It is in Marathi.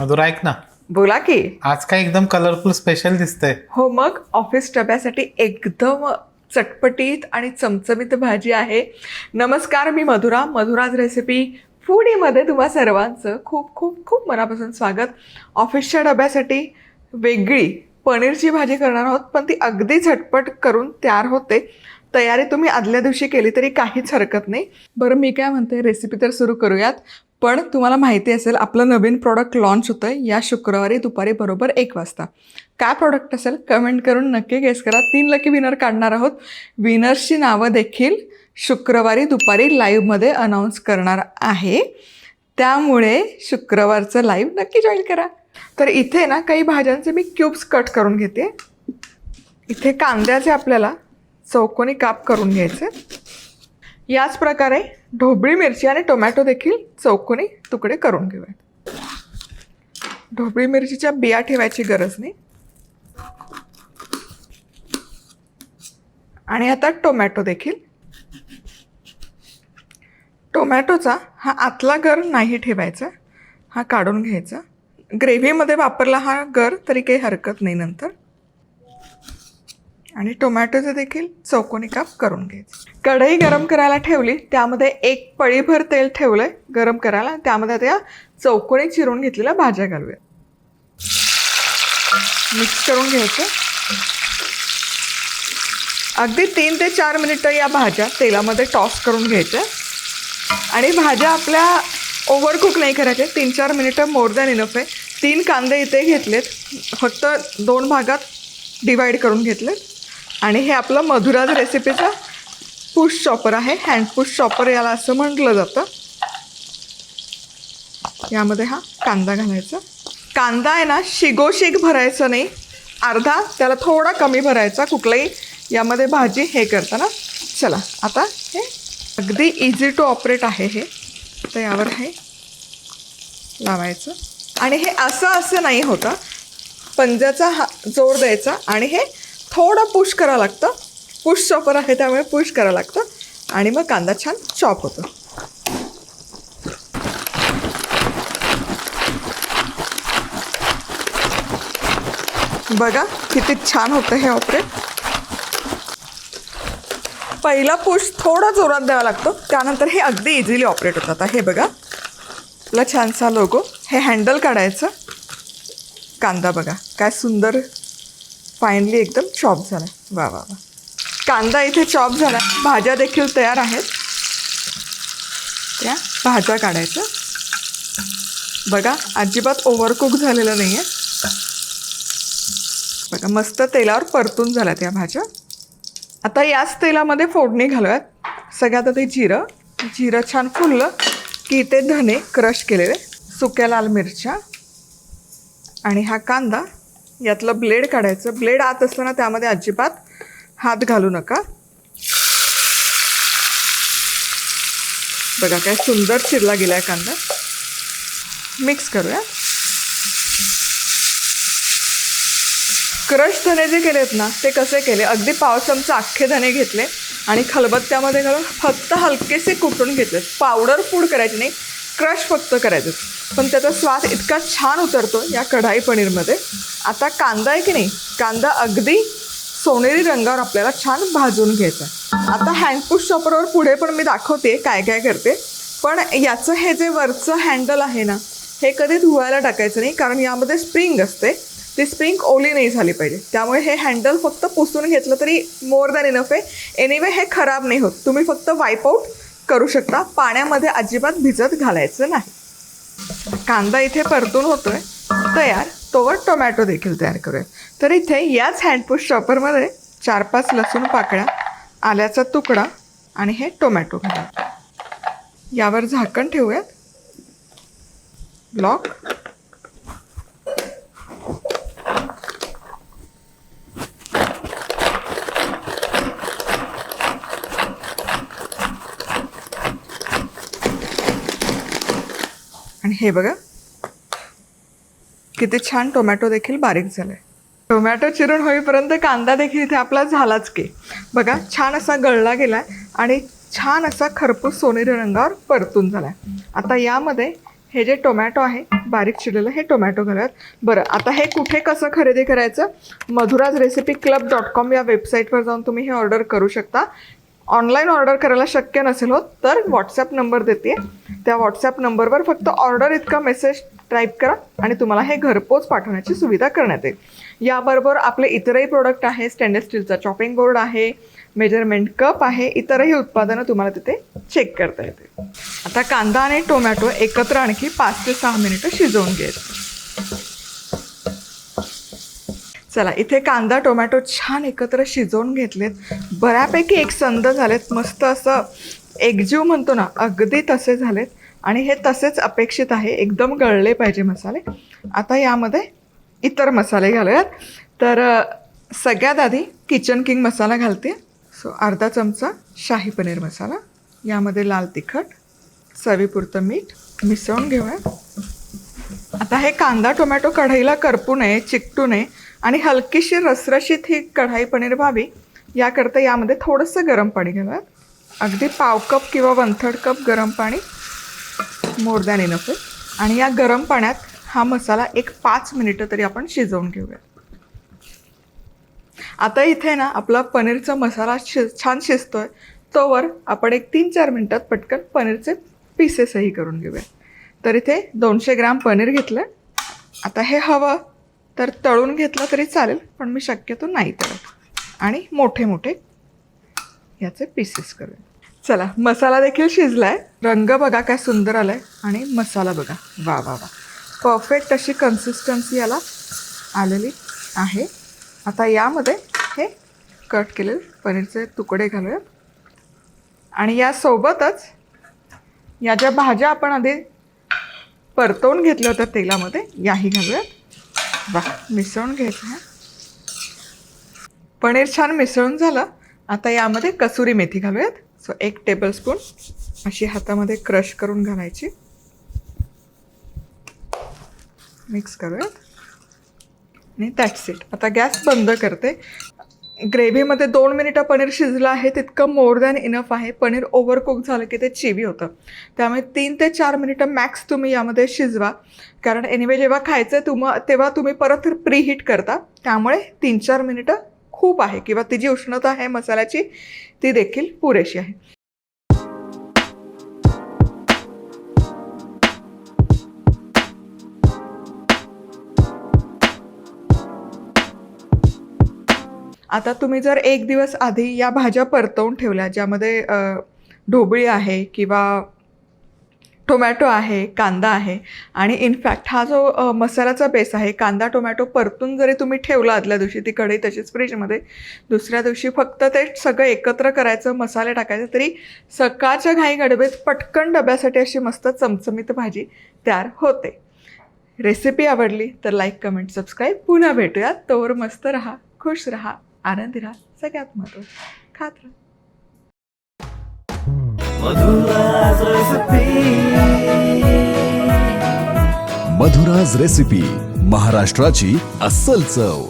मधुरा ऐक ना. बोला की. आज काय एकदम कलरफुल स्पेशल दिसतंय. हो मग ऑफिस डब्यासाठी एकदम चटपटीत आणि चमचमीत भाजी आहे. नमस्कार मी मधुरा. मधुराज रेसिपी फूडीमध्ये तुम्हा सर्वांचं खूप खूप खूप मनापासून स्वागत. ऑफिसच्या डब्यासाठी वेगळी पनीरची भाजी करणार आहोत पण ती अगदी झटपट करून तयार होते. तयारी तुम्ही आदल्या दिवशी केली तरी काहीच हरकत नाही. बरं मी काय म्हणते रेसिपी तर सुरू करूयात. पण तुम्हाला माहिती असेल आपलं नवीन प्रॉडक्ट लॉन्च होतं आहे या शुक्रवारी दुपारी बरोबर एक वाजता. काय प्रॉडक्ट असेल कमेंट करून नक्की गेस करा. तीन लकी विनर काढणार आहोत. विनर्सची नावं देखील शुक्रवारी दुपारी लाईव्हमध्ये अनाऊन्स करणार आहे. त्यामुळे शुक्रवारचं लाईव्ह नक्की जॉईन करा. तर इथे ना काही भाज्यांचे मी क्यूब्स कट करून घेते. इथे कांद्याचे आपल्याला चौकोनी काप करून घ्यायचे. याच प्रकारे ढोबळी मिरची आणि टोमॅटो देखील चौकोनी तुकडे करून घेऊयात. ढोबळी मिरचीच्या बिया ठेवायची गरज नाही. आणि आता टोमॅटो देखील. टोमॅटोचा हा आतला गर नाही ठेवायचा हा काढून घ्यायचा. ग्रेव्हीमध्ये वापरला हा गर तरी काही हरकत नाही नंतर. आणि टोमॅटोचे देखील चौकोनी काप करून घ्यायचे. कढई गरम करायला ठेवली त्यामध्ये एक पळीभर तेल ठेवलंय गरम करायला त्यामध्ये त्या चौकोनी चिरून घेतलेल्या भाज्या घालूया. मिक्स करून घ्यायचं. अगदी तीन ते चार मिनिटं या भाज्या तेलामध्ये टॉस करून घ्यायच्या. आणि भाज्या आपल्या ओव्हरकुक नाही करायच्या तीन चार मिनिटं मोर दॅन इनफ आहे. तीन कांदे इथे घेतलेत फक्त दोन भागात डिवाईड करून घेतलेत. आणि हे आपलं मधुराज रेसिपीचं पुश चॉपर आहे. हँड पुश चॉपर याला असं म्हटलं जातं. यामध्ये हा कांदा घालायचा. कांदा आहे ना शिगोशिग भरायचं नाही. अर्धा त्याला थोडा कमी भरायचा कुठलाही. यामध्ये भाजी हे करताना चला आता हे अगदी इझी टू ऑपरेट आहे हे. तर यावर हे लावायचं. आणि हे असं असं नाही होतं. पंजाचा हा जोर द्यायचा आणि हे थोडं पुश करावं लागतं. पुश चॉपर आहे त्यामुळे पुश करावं लागतं. आणि मग कांदा छान चॉप होतो. बघा किती छान होतं हे ऑपरेट पहिला पुश थोडा जोरात द्यावा लागतो. त्यानंतर हे अगदी इझिली ऑपरेट होतं आता हे बघा. आपला छानसा लोगो हे हँडल काढायचं. कांदा बघा. काय सुंदर फायनली एकदम चॉप झाला वा वा वा. कांदा इथे चॉप झाला भाज्या देखील तयार आहेत. त्या भाज्या काढायच्या बघा अजिबात ओव्हरकुक झालेलं नाही आहे बघा मस्त तेलावर परतून झाल्या त्या भाज्या. आता याच तेलामध्ये फोडणी घालूयात. सगळ्यात आधी जिरं. जिरं छान फुललं की ते धने क्रश केलेले. सुक्या लाल मिरच्या. आणि हा कांदा यातलं ब्लेड काढायचं. ब्लेड आत असताना त्यामध्ये अजिबात हात घालू नका. बघा काय सुंदर चिरला गेला आहे कांदा. मिक्स करूया. क्रश धने जे केलेत ना ते कसे केले? अगदी पाव चमचा अख्खे धने घेतले आणि खलबत्त्यामध्ये घालून फक्त हलकेसे कुटून घेतले पावडर फूड करायची नाही. क्रश फक्त करायचं. पण त्याचा स्वाद इतका छान उतरतो या कढाई पनीरमध्ये. आता कांदा आहे की नाही? कांदा अगदी सोनेरी रंगावर आपल्याला छान भाजून घ्यायचा आता हँडपुश चॉपरवर पुढे पण मी दाखवते काय काय करते. पण याचं हे जे वरचं हँडल आहे ना हे कधी धुवायला टाकायचं नाही कारण यामध्ये स्प्रिंग असते. ती स्प्रिंग ओली नाही झाली पाहिजे. त्यामुळे हे हँडल फक्त पुसून घेतलं तरी मोर दॅन इनफ आहे. एनिवे हे खराब नाही होत. तुम्ही फक्त वाईप आऊट करू शकता. पाण्यामध्ये अजिबात भिजत घालायचं नाही. कांदा इथे परतून होतोय. तयार. तोवर टोमॅटो देखील तयार करूया तर इथे याच हँडपुश चॉपरमध्ये चार पाच लसूण पाकळ्या आल्याचा तुकडा आणि हे टोमॅटो घालूया यावर झाकण ठेवूयात. ब्लॉक हे बघा. किती छान टोमॅटो देखील बारीक झालंय. टोमॅटो चिरून होईपर्यंत कांदा देखील इथे आपला झालाच की. बघा छान असा गळला गेलाय आणि छान असा खरपूस सोनेरी रंगावर परतून झालाय. आता यामध्ये हे जे टोमॅटो आहे बारीक चिरलेलं हे टोमॅटो घालूयात. बरं आता हे कुठे कसं खरेदी करायचं? Madhura's recipe club dot com या वेबसाईटवर जाऊन तुम्ही हे ऑर्डर करू शकता. ऑनलाईन ऑर्डर करायला शक्य नसेल होत तर व्हॉट्सॲप नंबर देते. त्या व्हॉट्सॲप नंबरवर फक्त ऑर्डर इतका मेसेज टाईप करा आणि तुम्हाला हे घरपोच पाठवण्याची सुविधा करण्यात येईल. याबरोबर आपले इतरही प्रोडक्ट आहे स्टेनलेस स्टीलचा चॉपिंग बोर्ड आहे मेजरमेंट कप आहे इतरही उत्पादनं तुम्हाला तिथे चेक करता येते आता कांदा आणि टोमॅटो एकत्र आणखी पाच ते सहा मिनिटं शिजवून घ्यायचं. चला इथे कांदा टोमॅटो छान एकत्र शिजवून घेतलेत. बऱ्यापैकी एक संद झालेत. मस्त असं एकजीव म्हणतो ना अगदी तसे झालेत. आणि हे तसेच अपेक्षित आहे. एकदम गळले पाहिजे मसाले. आता यामध्ये इतर मसाले घालूयात. तर सगळ्यात आधी किचन किंग मसाला घालते. सो अर्धा चमचा शाही पनीर मसाला. यामध्ये लाल तिखट चवीपुरतं मीठ मिसळून घेऊयात. आता हे कांदा टोमॅटो कढईला करपू नये चिकटू नये. आणि हलकीशी रसरशीत ही कढाई पनीर व्हावी याकरता यामध्ये थोडंसं गरम पाणी घालूयात अगदी पाव कप किंवा वन थर्ड कप गरम पाणी मोर दॅन इनफ आणि या गरम पाण्यात हा मसाला एक पाच मिनिटं तरी आपण शिजवून घेऊया. आता इथे ना आपला पनीरचा मसाला शि छान शिजतोय. तोवर आपण एक तीन चार मिनटात पटकन पनीरचे पीसेसही करून घेऊया. तर इथे दोनशे ग्रॅम पनीर घेतलं. आता हे हवं तर तळून घेतलं तरी चालेल पण मी शक्यतो नाही तळत. आणि मोठे मोठे याचे पीसेस करूया चला मसाला देखील शिजलाय. रंग बघा काय सुंदर आलाय. आणि मसाला बघा. वा वा वा. परफेक्ट अशी कन्सिस्टन्सी याला आलेली आहे. आता यामध्ये हे कट केलेले पनीरचे तुकडे घालूयात. आणि यासोबतच या ज्या भाज्या आपण आधी परतवून घेतल्या होत्या तेलामध्ये याही घालूयात. वा मिसळून घ्यायचं आहे पनीर छान मिसळून झालं. आता यामध्ये कसुरी मेथी घालूयात. सो एक टेबलस्पून अशी हातामध्ये क्रश करून घालायची. मिक्स करूयात. आणि दॅट्स इट आता गॅस बंद करते. ग्रेव्हीमध्ये दोन मिनिटं पनीर शिजलं आहे तितकं मोर दॅन इनफ आहे. पनीर ओव्हरकुक झालं की ते चिवी होतं. त्यामुळे तीन ते चार मिनिटं मॅक्स तुम्ही यामध्ये शिजवा. कारण एनिवे जेव्हा खायचं आहे तुम तेव्हा तुम्ही परत प्रीहीट करता. त्यामुळे तीन चार मिनिटं खूप आहे. किंवा ती जी उष्णता आहे मसाल्याची ती देखील पुरेशी आहे. आता तुम्ही जर एक दिवस आधी या भाज्या परतवून ठेवल्या ज्यामध्ये ढोबळी आहे किंवा टोमॅटो आहे कांदा आहे आणि इनफॅक्ट हा जो मसाल्याचा बेस आहे कांदा टोमॅटो परतून जरी तुम्ही ठेवला आदल्या दिवशी ती कढई तशीच फ्रीजमध्ये दुसऱ्या दिवशी फक्त ते सगळं एकत्र करायचं मसाले टाकायचे तरी सकाळच्या घाई गडबेत पटकन डब्यासाठी अशी मस्त चमचमीत भाजी तयार होते. रेसिपी आवडली तर लाईक कमेंट सबस्क्राईब पुन्हा भेटूयात. तोवर मस्त राहा खुश राहा. आनंदी राहा सगळ्यात महत्त्व खात राहा मधुराज रेसिपी. महाराष्ट्राची अस्सल चव.